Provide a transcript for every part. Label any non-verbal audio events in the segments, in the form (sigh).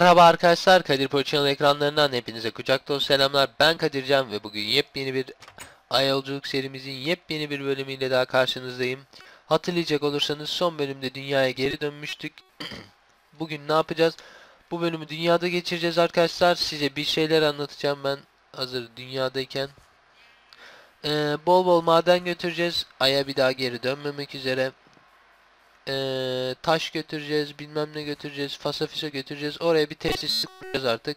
Merhaba arkadaşlar, Kadir Poçan'ın ekranlarından hepinize kucak dolu selamlar. Ben Kadircan ve bugün yepyeni bir Ay Yolculuk serimizin yepyeni bir bölümüyle daha karşınızdayım. Hatırlayacak olursanız son bölümde dünyaya geri dönmüştük. (clears throat) bugün ne yapacağız? Bu bölümü dünyada geçireceğiz arkadaşlar. Size bir şeyler anlatacağım ben hazır dünyadayken. Ee, bol bol maden götüreceğiz. Ay'a bir daha geri dönmemek üzere. Ee, taş götüreceğiz, bilmem ne götüreceğiz, fasafisa götüreceğiz. Oraya bir tesis kuracağız artık.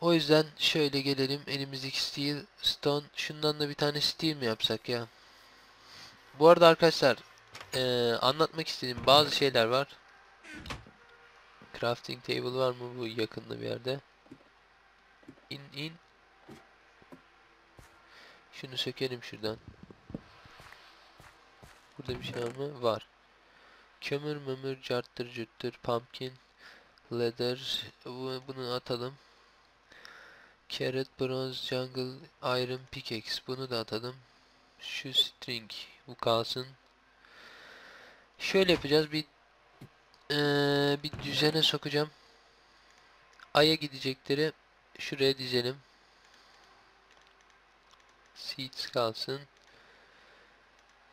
O yüzden şöyle gelelim. Elimizdeki steel, stone. Şundan da bir tane steel mi yapsak ya? Bu arada arkadaşlar ee, anlatmak istediğim bazı şeyler var. Crafting table var mı bu yakında bir yerde? İn in. Şunu sökelim şuradan. Burada bir şey var mı? Var. Kömür mömür carttır cürttür pumpkin leather bu- bunu atalım. Carrot bronze jungle iron pickaxe bunu da atalım. Şu string bu kalsın. Şöyle yapacağız bir eee, bir düzene sokacağım. Ay'a gidecekleri şuraya dizelim. Seeds kalsın.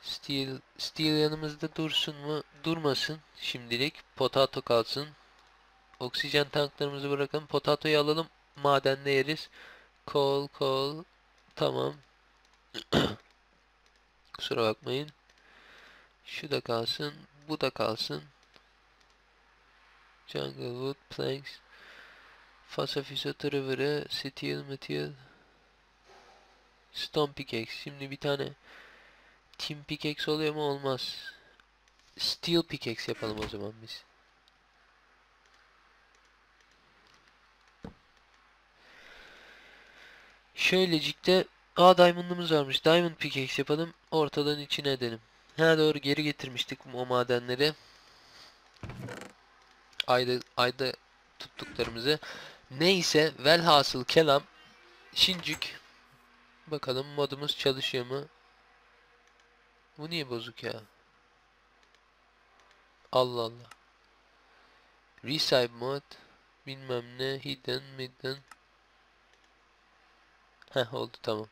Steel, steel yanımızda dursun mu? Durmasın şimdilik. Potato kalsın. Oksijen tanklarımızı bırakın. Potatoyu alalım. Madende yeriz. Coal, coal. Tamam. (clears throat) Kusura bakmayın. Şu da kalsın. Bu da kalsın. Jungle wood, planks. Fasafiso tırıvırı. Steel, material. Stone pickaxe. Şimdi bir tane Team pickaxe oluyor mu? Olmaz. Steel pickaxe yapalım o zaman biz. Şöylecikte Aa diamond'ımız varmış. Diamond pickaxe yapalım. Ortadan içine edelim. Ha doğru geri getirmiştik o madenleri. Ayda ayda tuttuklarımızı. Neyse velhasıl kelam Şincik Bakalım modumuz çalışıyor mu? Bu niye bozuk ya? Allah Allah. Resize mod bilmem ne hidden midden Heh oldu tamam.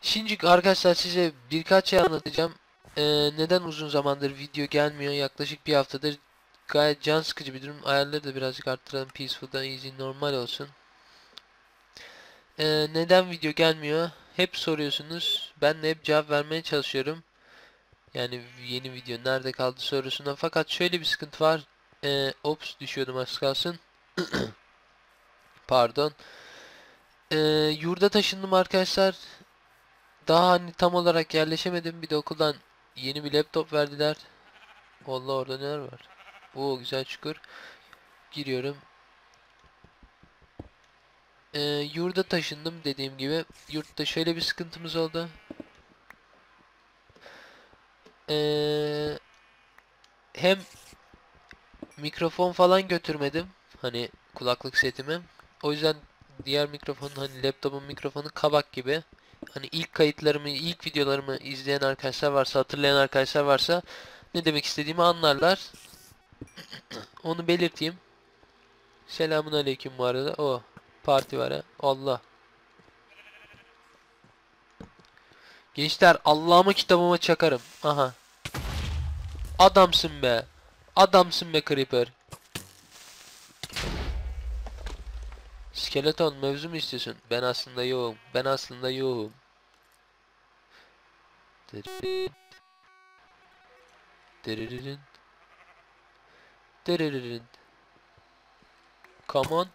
Şimdi arkadaşlar size birkaç şey anlatacağım. Ee, neden uzun zamandır video gelmiyor? Yaklaşık bir haftadır gayet can sıkıcı bir durum. Ayarları da birazcık arttıralım. Peaceful'da easy normal olsun. Ee, neden video gelmiyor? Hep soruyorsunuz. Ben de hep cevap vermeye çalışıyorum. Yani yeni video nerede kaldı sorusuna. Fakat şöyle bir sıkıntı var. Ee, ops düşüyordum az kalsın. (clears throat) Pardon. Ee, yurda taşındım arkadaşlar. Daha hani tam olarak yerleşemedim. Bir de okuldan yeni bir laptop verdiler. Allah orada neler var. Oo güzel çukur. Giriyorum. Ee, yurda taşındım dediğim gibi. Yurtta şöyle bir sıkıntımız oldu. Ee, hem mikrofon falan götürmedim. Hani kulaklık setimi. O yüzden diğer mikrofonun hani laptopun mikrofonu kabak gibi. Hani ilk kayıtlarımı, ilk videolarımı izleyen arkadaşlar varsa, hatırlayan arkadaşlar varsa ne demek istediğimi anlarlar. (clears throat) Onu belirteyim. Selamun aleyküm bu arada. O parti var ha. Allah. Gençler Allah'ıma kitabıma çakarım. Aha. Adamsın be. Adamsın be Creeper. Skeleton mevzu mu istiyorsun? Ben aslında yoğum. Ben aslında yoğum. Dırırın. Dırırın. Come on.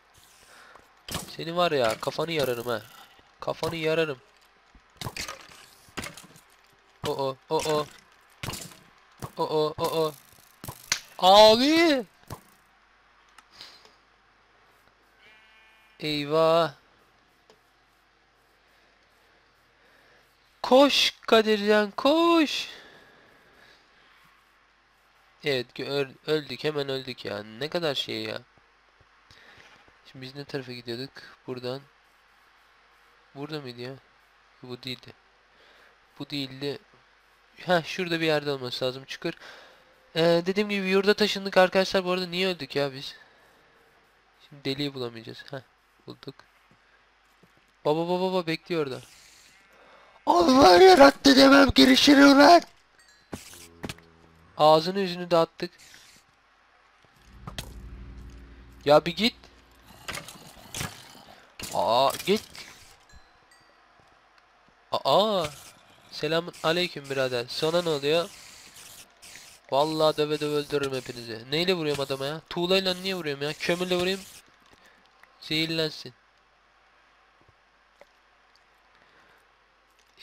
Seni var ya kafanı yararım ha. Kafanı yararım. O o o o. O o o o. Abi. Eyvah. Koş Kadircan koş. Evet öldük hemen öldük ya. Ne kadar şey ya. Şimdi biz ne tarafa gidiyorduk? Buradan. Burada mıydı ya? Bu değildi. Bu değildi. Ha şurada bir yerde olması lazım. Çukur. Ee, dediğim gibi yurda taşındık arkadaşlar. Bu arada niye öldük ya biz? Şimdi deliği bulamayacağız. Heh, bulduk. Baba baba baba bekliyor orada. Allah yarattı demem girişir ulan. Ağzını yüzünü dağıttık. Ya bir git. Aa git. Aa. Selamun aleyküm birader. Sana ne oluyor? Vallahi döve döve öldürürüm hepinizi. Neyle vuruyorum adama ya? Tuğlayla niye vuruyorum ya? Kömürle vurayım. Zehirlensin.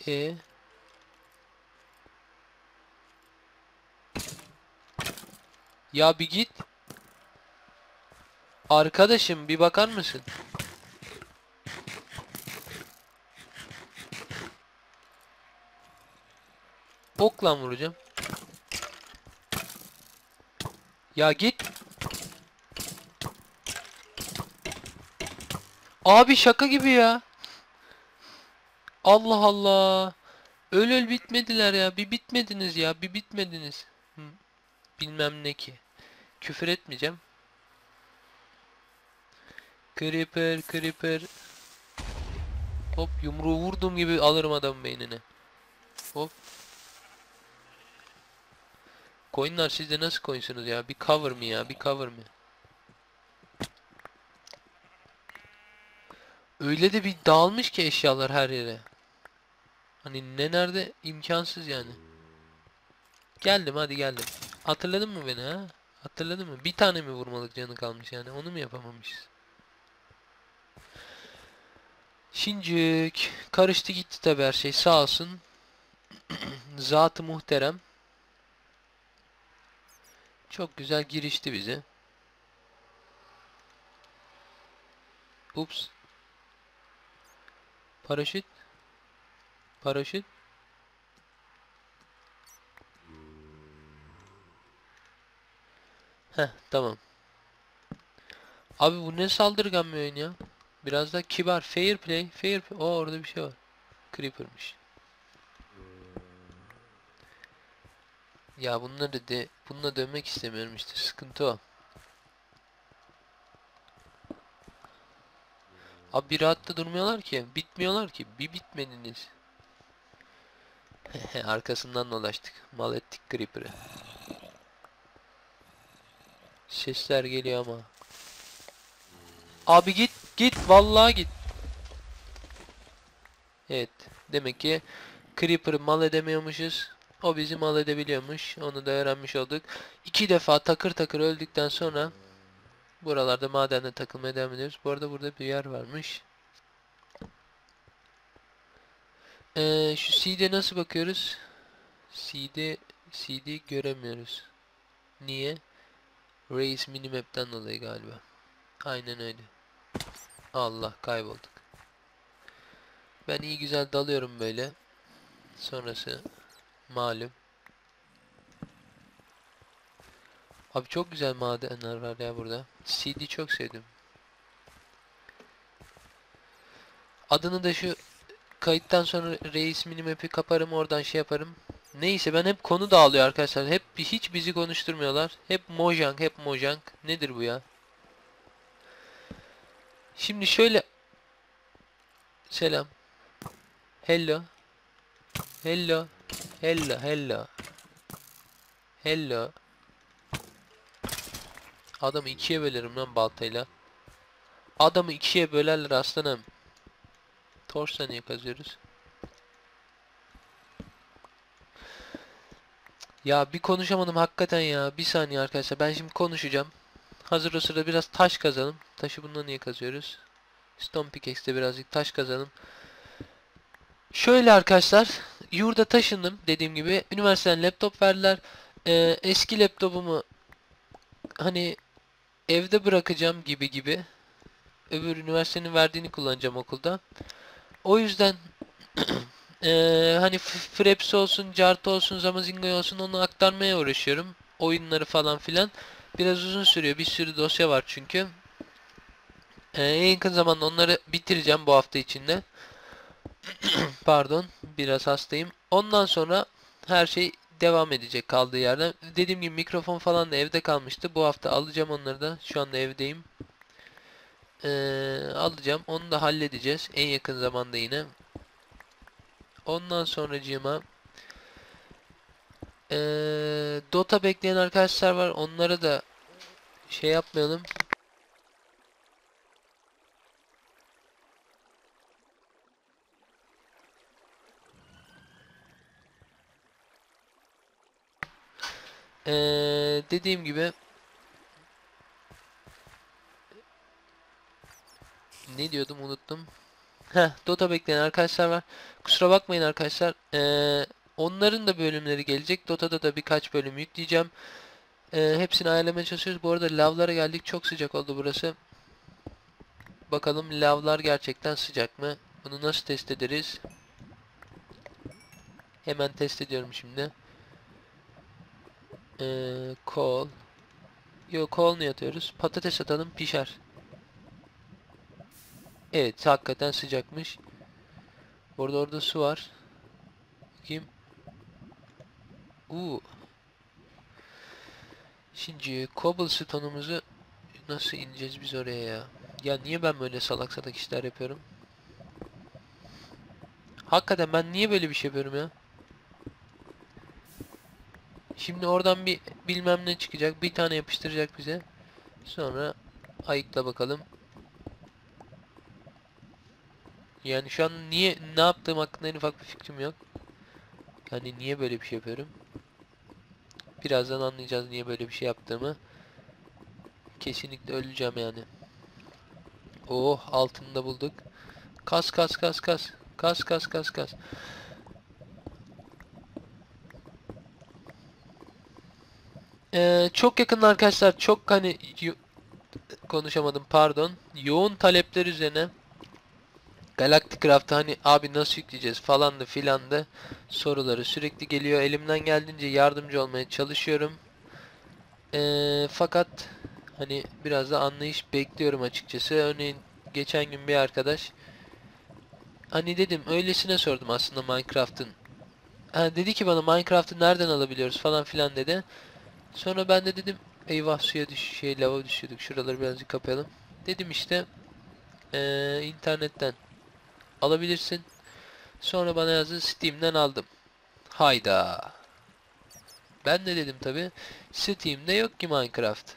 E Ya bir git. Arkadaşım bir bakar mısın? Okla vuracağım. Ya git. Abi şaka gibi ya. Allah Allah. Öl öl bitmediler ya. Bir bitmediniz ya. Bir bitmediniz. Bilmem ne ki. Küfür etmeyeceğim. Creeper, creeper. Hop yumruğu vurduğum gibi alırım adamın beynini. Hop. Coinler sizde nasıl coinsunuz ya? Bir cover mı ya? Bir cover mı? Öyle de bir dağılmış ki eşyalar her yere. Hani ne nerede imkansız yani. Geldim hadi geldim. Hatırladın mı beni ha? Hatırladın mı? Bir tane mi vurmalık canı kalmış yani? Onu mu yapamamışız? Şincik. Karıştı gitti tabi her şey. Sağ olsun. (clears throat) Zatı muhterem. Çok güzel girişti bize. Ups. Paraşüt. Paraşüt. Heh tamam. Abi bu ne saldırgan bir oyun ya. Biraz da kibar. Fair play. Fair play. Oo orada bir şey var. Creeper'mış. Ya bunları de bununla dönmek istemiyorum işte. Sıkıntı o. Abi bir rahatta durmuyorlar ki. Bitmiyorlar ki. Bir bitmediniz. (laughs) Arkasından dolaştık. Mal ettik Creeper'ı. Sesler geliyor ama. Abi git git vallahi git. Evet. Demek ki Creeper'ı mal edemiyormuşuz. O bizi mal edebiliyormuş. Onu da öğrenmiş olduk. İki defa takır takır öldükten sonra buralarda madende takılmaya devam ediyoruz. Bu arada burada bir yer varmış. Ee, şu CD nasıl bakıyoruz? CD CD göremiyoruz. Niye? Race minimap'ten dolayı galiba. Aynen öyle. Allah kaybolduk. Ben iyi güzel dalıyorum böyle. Sonrası malum. Abi çok güzel madenler var ya burada. CD çok sevdim. Adını da şu kayıttan sonra reis minimap'i kaparım oradan şey yaparım. Neyse ben hep konu dağılıyor arkadaşlar. Hep hiç bizi konuşturmuyorlar. Hep Mojang, hep Mojang. Nedir bu ya? Şimdi şöyle Selam. Hello. Hello. Hello, hello. Hello. Adamı ikiye bölerim lan baltayla. Adamı ikiye bölerler aslanım. Torçla niye kazıyoruz? Ya bir konuşamadım hakikaten ya. Bir saniye arkadaşlar. Ben şimdi konuşacağım. Hazır o sırada biraz taş kazalım. Taşı bundan niye kazıyoruz? Stone pickaxe'de birazcık taş kazalım. Şöyle arkadaşlar. Yurda taşındım dediğim gibi. Üniversiteden laptop verdiler. Ee, eski laptopumu hani evde bırakacağım gibi gibi. Öbür üniversitenin verdiğini kullanacağım okulda. O yüzden ee, (clears throat) hani Fraps olsun, Cart olsun, Zamazinga olsun onu aktarmaya uğraşıyorum. Oyunları falan filan. Biraz uzun sürüyor. Bir sürü dosya var çünkü. Ee, en yakın zamanda onları bitireceğim bu hafta içinde. (clears throat) Pardon. Biraz hastayım. Ondan sonra her şey devam edecek kaldığı yerden. Dediğim gibi mikrofon falan da evde kalmıştı. Bu hafta alacağım onları da. Şu anda evdeyim. Ee, alacağım. Onu da halledeceğiz. En yakın zamanda yine. Ondan sonracığıma ee, Dota bekleyen arkadaşlar var. Onlara da şey yapmayalım. Ee, dediğim gibi ne diyordum unuttum. Heh, Dota bekleyen arkadaşlar var. Kusura bakmayın arkadaşlar. Ee, onların da bölümleri gelecek. Dota'da da birkaç bölüm yükleyeceğim. Ee, hepsini ayarlamaya çalışıyoruz. Bu arada lavlara geldik. Çok sıcak oldu burası. Bakalım lavlar gerçekten sıcak mı? Bunu nasıl test ederiz? Hemen test ediyorum şimdi. Ee, kol. Yok kol ne atıyoruz? Patates atalım pişer. Evet hakikaten sıcakmış. Orada orada su var. Bakayım. Uuu. Şimdi cobblestone'umuzu nasıl ineceğiz biz oraya ya? Ya niye ben böyle salak salak işler yapıyorum? Hakikaten ben niye böyle bir şey yapıyorum ya? Şimdi oradan bir bilmem ne çıkacak. Bir tane yapıştıracak bize. Sonra ayıkla bakalım. Yani şu an niye ne yaptığım hakkında en ufak bir fikrim yok. Yani niye böyle bir şey yapıyorum? Birazdan anlayacağız niye böyle bir şey yaptığımı. Kesinlikle öleceğim yani. Oh altını da bulduk. Kas kas kas kas. Kas kas kas kas. Ee, çok yakın arkadaşlar çok hani konuşamadım pardon. Yoğun talepler üzerine Galactic Craft'ta hani abi nasıl yükleyeceğiz falan da filan da soruları sürekli geliyor. Elimden geldiğince yardımcı olmaya çalışıyorum. Ee, fakat hani biraz da anlayış bekliyorum açıkçası. Örneğin geçen gün bir arkadaş hani dedim öylesine sordum aslında Minecraft'ın. Ha, dedi ki bana Minecraft'ı nereden alabiliyoruz falan filan dedi. Sonra ben de dedim eyvah suya düş şey lava düşüyorduk. Şuraları birazcık kapayalım. Dedim işte ee, internetten alabilirsin. Sonra bana yazdı Steam'den aldım. Hayda. Ben de dedim tabi Steam'de yok ki Minecraft.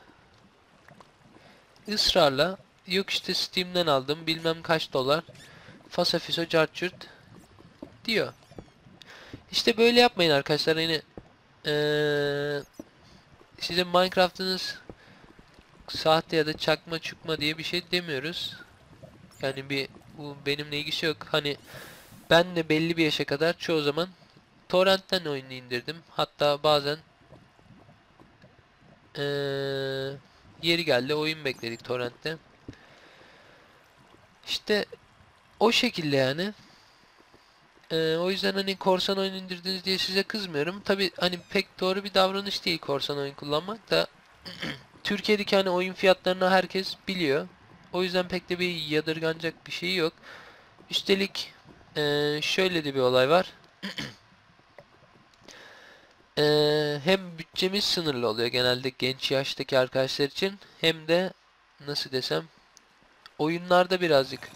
Israrla yok işte Steam'den aldım bilmem kaç dolar. Fasafiso carçurt diyor. İşte böyle yapmayın arkadaşlar yani eee size Minecraft'ınız sahte ya da çakma çukma diye bir şey demiyoruz. Yani bir bu benimle ilgisi yok. Hani ben de belli bir yaşa kadar çoğu zaman torrentten oyunu indirdim. Hatta bazen ee, yeri geldi oyun bekledik torrentte. İşte o şekilde yani. Ee, o yüzden hani korsan oyun indirdiniz diye size kızmıyorum. Tabi hani pek doğru bir davranış değil korsan oyun kullanmak da (clears throat) Türkiye'deki hani oyun fiyatlarını herkes biliyor. O yüzden pek de bir yadırganacak bir şey yok. Üstelik ee, şöyle de bir olay var. Ee, (clears throat) hem bütçemiz sınırlı oluyor genelde genç yaştaki arkadaşlar için hem de nasıl desem oyunlarda birazcık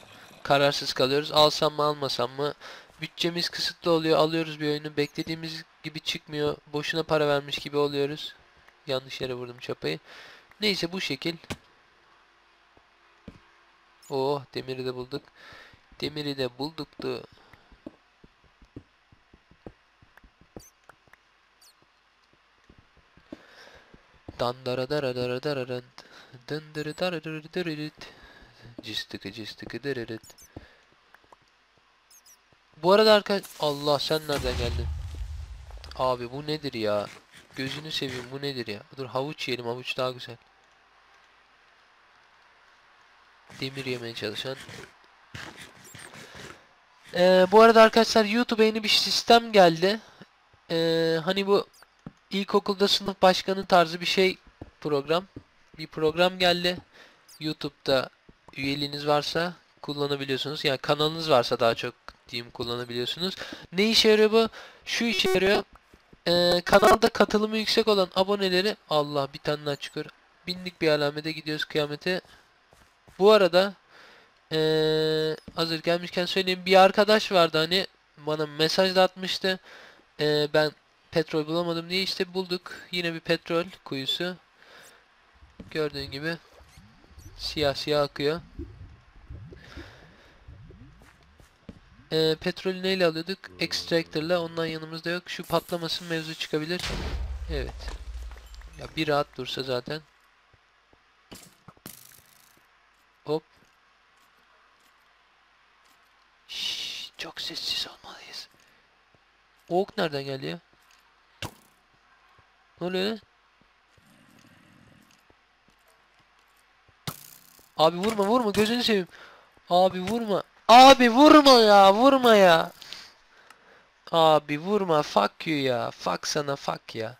kararsız kalıyoruz. Alsam mı almasam mı? Bütçemiz kısıtlı oluyor. Alıyoruz bir oyunu. Beklediğimiz gibi çıkmıyor. Boşuna para vermiş gibi oluyoruz. Yanlış yere vurdum çapayı. Neyse bu şekil. Oh demiri de bulduk. Demiri de bulduktu. Dandara dara dara dara dara dara dara dara cistıkı dırırıt. Bu arada arkadaş... Allah sen nereden geldin? Abi bu nedir ya? Gözünü seveyim bu nedir ya? Dur havuç yiyelim havuç daha güzel. Demir yemeye çalışan. Ee, bu arada arkadaşlar YouTube'a yeni bir sistem geldi. Ee, hani bu ilkokulda sınıf başkanı tarzı bir şey program. Bir program geldi. YouTube'da üyeliğiniz varsa kullanabiliyorsunuz. Yani kanalınız varsa daha çok diyeyim kullanabiliyorsunuz. Ne işe yarıyor bu? Şu işe yarıyor. Ee, kanalda katılımı yüksek olan aboneleri Allah bir tane daha çıkıyor. Binlik bir alamete gidiyoruz kıyamete. Bu arada ee, hazır gelmişken söyleyeyim bir arkadaş vardı hani bana mesaj da atmıştı. Ee, ben petrol bulamadım diye işte bulduk. Yine bir petrol kuyusu. Gördüğün gibi siyah siyah akıyor. Ee, petrolü neyle alıyorduk? Extractor'la. Ondan yanımızda yok. Şu patlamasın mevzu çıkabilir. Evet. Ya bir rahat dursa zaten. Hop. Şşş, çok sessiz olmalıyız. O ok nereden geldi ya? Ne oluyor lan? Abi vurma vurma gözünü seveyim. Abi vurma. Abi vurma ya vurma ya. Abi vurma fuck you ya. Fuck sana fuck ya.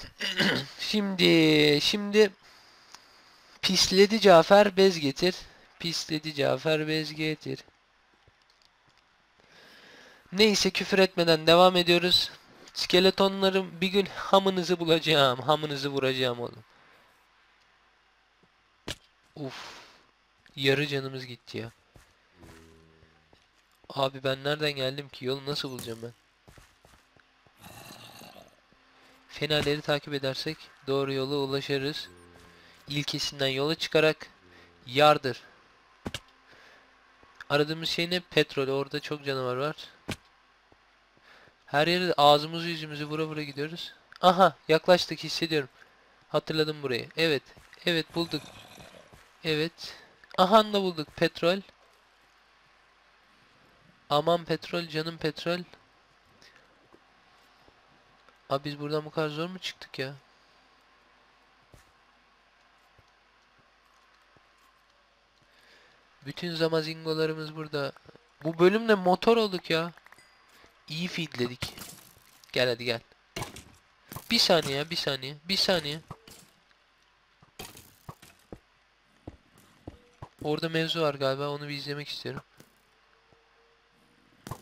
(clears throat) şimdi şimdi pisledi Cafer bez getir. Pisledi Cafer bez getir. Neyse küfür etmeden devam ediyoruz. Skeletonların bir gün hamınızı bulacağım. Hamınızı vuracağım oğlum. Uf. Yarı canımız gitti ya. Abi ben nereden geldim ki? Yolu nasıl bulacağım ben? Fenerleri takip edersek doğru yola ulaşırız. İlkesinden yola çıkarak yardır. Aradığımız şey ne? Petrol. Orada çok canavar var. Her yere ağzımızı yüzümüzü vura vura gidiyoruz. Aha yaklaştık hissediyorum. Hatırladım burayı. Evet. Evet bulduk. Evet. Aha da bulduk petrol. Aman petrol canım petrol. Abi biz buradan bu kadar zor mu çıktık ya? Bütün zamazingolarımız burada. Bu bölümde motor olduk ya. İyi feedledik. Gel hadi gel. Bir saniye bir saniye, bir saniye. Orada mevzu var galiba, onu bir izlemek istiyorum.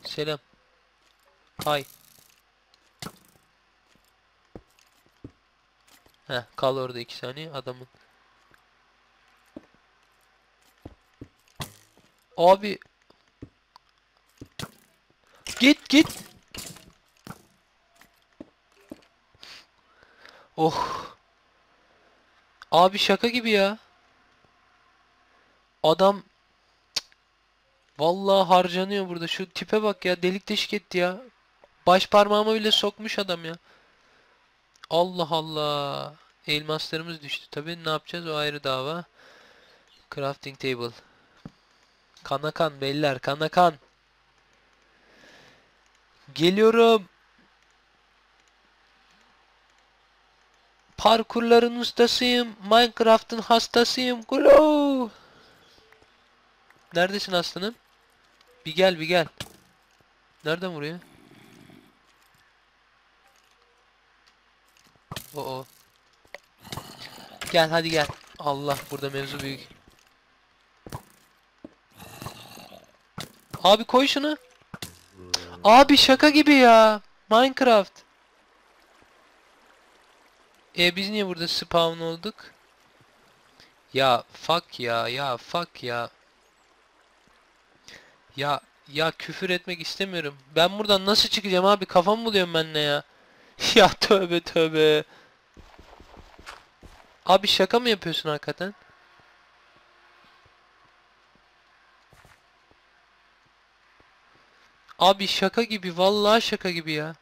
Selam. Hay. Heh, kal orada iki saniye adamın. Abi. Git git. Oh. Abi şaka gibi ya. Adam. Vallahi harcanıyor burada. Şu tipe bak ya. Delik deşik etti ya. Baş parmağıma bile sokmuş adam ya. Allah Allah. Elmaslarımız düştü. Tabii ne yapacağız o ayrı dava. Crafting table. Kana kan beyler kana kan. Geliyorum. Parkurların ustasıyım. Minecraft'ın hastasıyım. Grow. Neredesin aslanım? Bir gel bir gel. Nereden vuruyor? Oo. Gel hadi gel. Allah burada mevzu büyük. Abi koy şunu. Abi şaka gibi ya. Minecraft. E biz niye burada spawn olduk? Ya fuck ya ya fuck ya. Ya ya küfür etmek istemiyorum. Ben buradan nasıl çıkacağım abi? Kafam buluyorum ben ne ya? (laughs) ya tövbe tövbe. Abi şaka mı yapıyorsun hakikaten? Abi şaka gibi vallahi şaka gibi ya.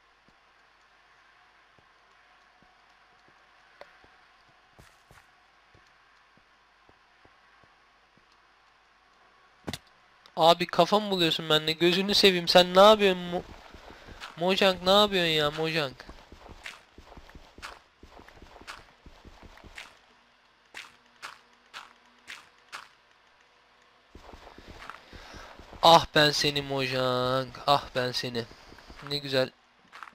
Abi kafam buluyorsun benimle. Gözünü seveyim. Sen ne yapıyorsun? Mo Mojang ne yapıyorsun ya Mojang? Ah ben seni Mojang. Ah ben seni. Ne güzel.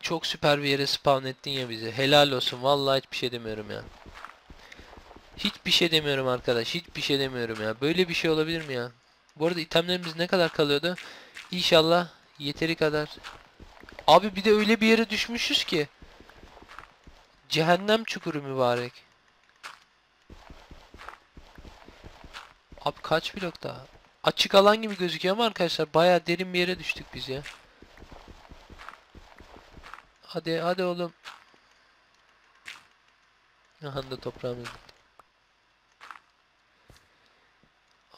Çok süper bir yere spawn ettin ya bizi. Helal olsun. Vallahi hiçbir şey demiyorum ya. Hiçbir şey demiyorum arkadaş. Hiçbir şey demiyorum ya. Böyle bir şey olabilir mi ya? Bu arada itemlerimiz ne kadar kalıyordu? İnşallah yeteri kadar Abi bir de öyle bir yere düşmüşüz ki. Cehennem çukuru mübarek. Abi kaç blok daha? Açık alan gibi gözüküyor ama arkadaşlar bayağı derin bir yere düştük biz ya. Hadi hadi oğlum. Aha da toprağımız. bitti.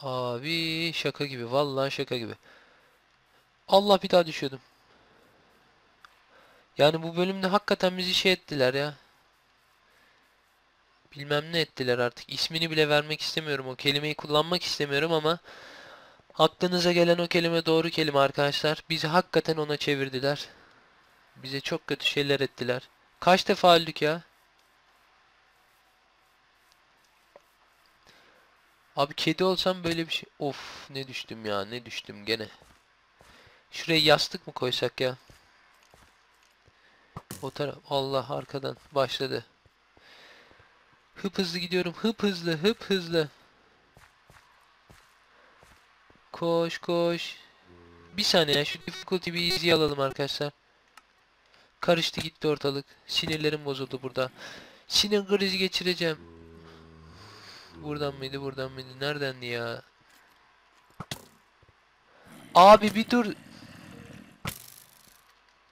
Abi şaka gibi vallahi şaka gibi. Allah bir daha düşüyordum. Yani bu bölümde hakikaten bizi şey ettiler ya. Bilmem ne ettiler artık. İsmini bile vermek istemiyorum. O kelimeyi kullanmak istemiyorum ama aklınıza gelen o kelime doğru kelime arkadaşlar. Bizi hakikaten ona çevirdiler. Bize çok kötü şeyler ettiler. Kaç defa öldük ya? Abi kedi olsam böyle bir şey. Of ne düştüm ya ne düştüm gene. Şuraya yastık mı koysak ya? O taraf Allah arkadan başladı. Hıp hızlı gidiyorum. Hıp hızlı, hıp hızlı. Koş koş. Bir saniye şu difficulty bir easy alalım arkadaşlar. Karıştı gitti ortalık. Sinirlerim bozuldu burada. Sinir krizi geçireceğim. Buradan mıydı, buradan mıydı? Neredendi ya? Abi bir dur.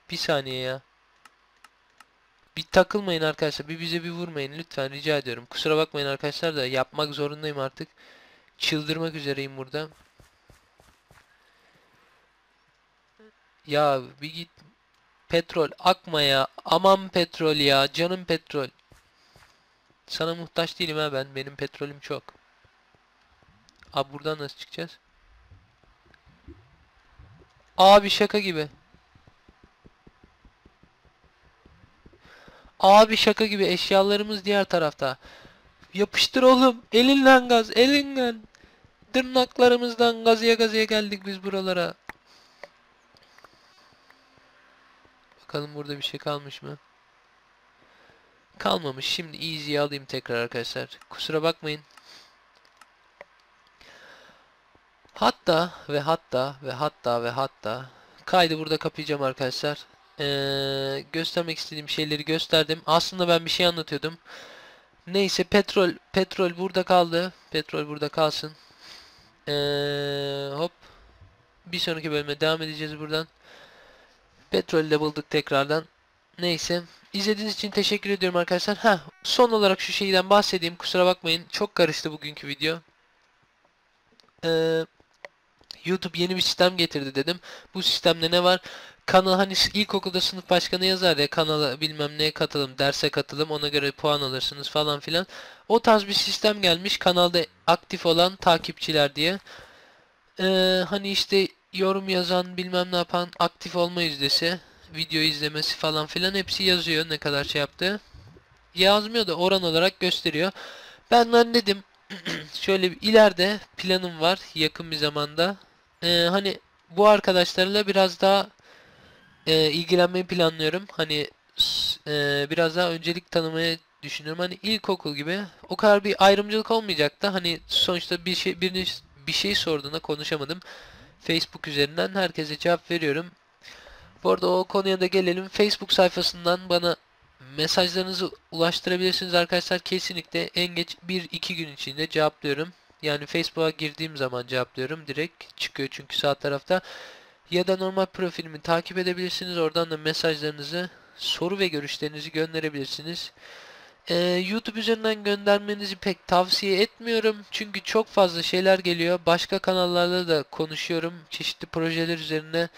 Bir saniye ya. Bir takılmayın arkadaşlar. Bir bize bir vurmayın lütfen rica ediyorum. Kusura bakmayın arkadaşlar da yapmak zorundayım artık. Çıldırmak üzereyim burada. Ya bir git. Petrol akma ya. Aman petrol ya. Canım petrol. Sana muhtaç değilim ha ben. Benim petrolüm çok. Abi buradan nasıl çıkacağız? Abi şaka gibi. Abi şaka gibi eşyalarımız diğer tarafta. Yapıştır oğlum. Elinle gaz, elinle. Tırnaklarımızdan gazıya gazıya geldik biz buralara. Bakalım burada bir şey kalmış mı? Kalmamış. Şimdi easy'yi alayım tekrar arkadaşlar. Kusura bakmayın. Hatta ve hatta ve hatta ve hatta kaydı burada kapayacağım arkadaşlar. Ee, göstermek istediğim şeyleri gösterdim. Aslında ben bir şey anlatıyordum. Neyse petrol petrol burada kaldı. Petrol burada kalsın. Ee, hop. Bir sonraki bölüme devam edeceğiz buradan. Petrol de bulduk tekrardan. Neyse. İzlediğiniz için teşekkür ediyorum arkadaşlar. Ha, son olarak şu şeyden bahsedeyim. Kusura bakmayın. Çok karıştı bugünkü video. Ee, YouTube yeni bir sistem getirdi dedim. Bu sistemde ne var? Kanal hani ilkokulda sınıf başkanı yazar ya kanala bilmem neye katılım, derse katılım ona göre puan alırsınız falan filan. O tarz bir sistem gelmiş kanalda aktif olan takipçiler diye. Ee, hani işte yorum yazan bilmem ne yapan aktif olma yüzdesi, video izlemesi falan filan hepsi yazıyor ne kadar şey yaptı. Yazmıyor da oran olarak gösteriyor. Ben lan dedim (clears throat) şöyle bir ileride planım var yakın bir zamanda. Ee, hani bu arkadaşlarla biraz daha e, ilgilenmeyi planlıyorum. Hani e, biraz daha öncelik tanımaya düşünüyorum. Hani ilkokul gibi o kadar bir ayrımcılık olmayacak da hani sonuçta bir şey birini bir şey sorduğunda konuşamadım. Facebook üzerinden herkese cevap veriyorum. Bu arada o konuya da gelelim. Facebook sayfasından bana mesajlarınızı ulaştırabilirsiniz arkadaşlar. Kesinlikle en geç 1-2 gün içinde cevaplıyorum. Yani Facebook'a girdiğim zaman cevaplıyorum. Direkt çıkıyor çünkü sağ tarafta. Ya da normal profilimi takip edebilirsiniz. Oradan da mesajlarınızı, soru ve görüşlerinizi gönderebilirsiniz. Ee, YouTube üzerinden göndermenizi pek tavsiye etmiyorum. Çünkü çok fazla şeyler geliyor. Başka kanallarla da konuşuyorum. Çeşitli projeler üzerine.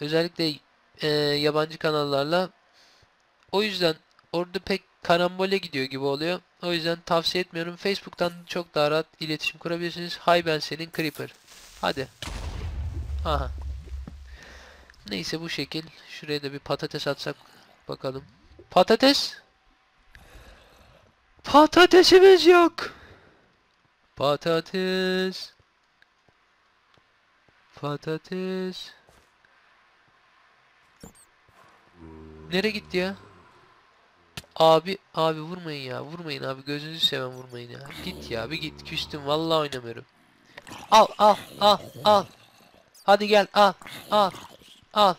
Özellikle e, yabancı kanallarla. O yüzden orada pek karambole gidiyor gibi oluyor. O yüzden tavsiye etmiyorum. Facebook'tan çok daha rahat iletişim kurabilirsiniz. Hay ben senin Creeper. Hadi. Aha. Neyse bu şekil. Şuraya da bir patates atsak bakalım. Patates? Patatesimiz yok. Patates. Patates. Nereye gitti ya? Abi, abi vurmayın ya. Vurmayın abi. Gözünüzü seven vurmayın ya. Git ya bir git. Küstüm. Vallahi oynamıyorum. Al al al al. Hadi gel al al al.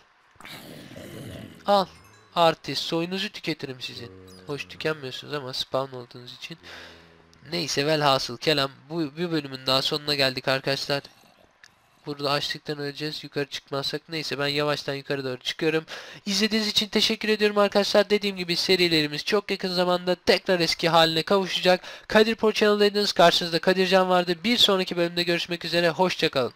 Al. Artist. Soyunuzu tüketirim sizin. Hoş tükenmiyorsunuz ama spawn olduğunuz için. Neyse velhasıl kelam. Bu bir bölümün daha sonuna geldik arkadaşlar. Burada açlıktan öleceğiz. Yukarı çıkmazsak. Neyse ben yavaştan yukarı doğru çıkıyorum. İzlediğiniz için teşekkür ediyorum arkadaşlar. Dediğim gibi serilerimiz çok yakın zamanda tekrar eski haline kavuşacak. Kadir Pro Channel'daydınız. Karşınızda Kadircan vardı. Bir sonraki bölümde görüşmek üzere. Hoşçakalın.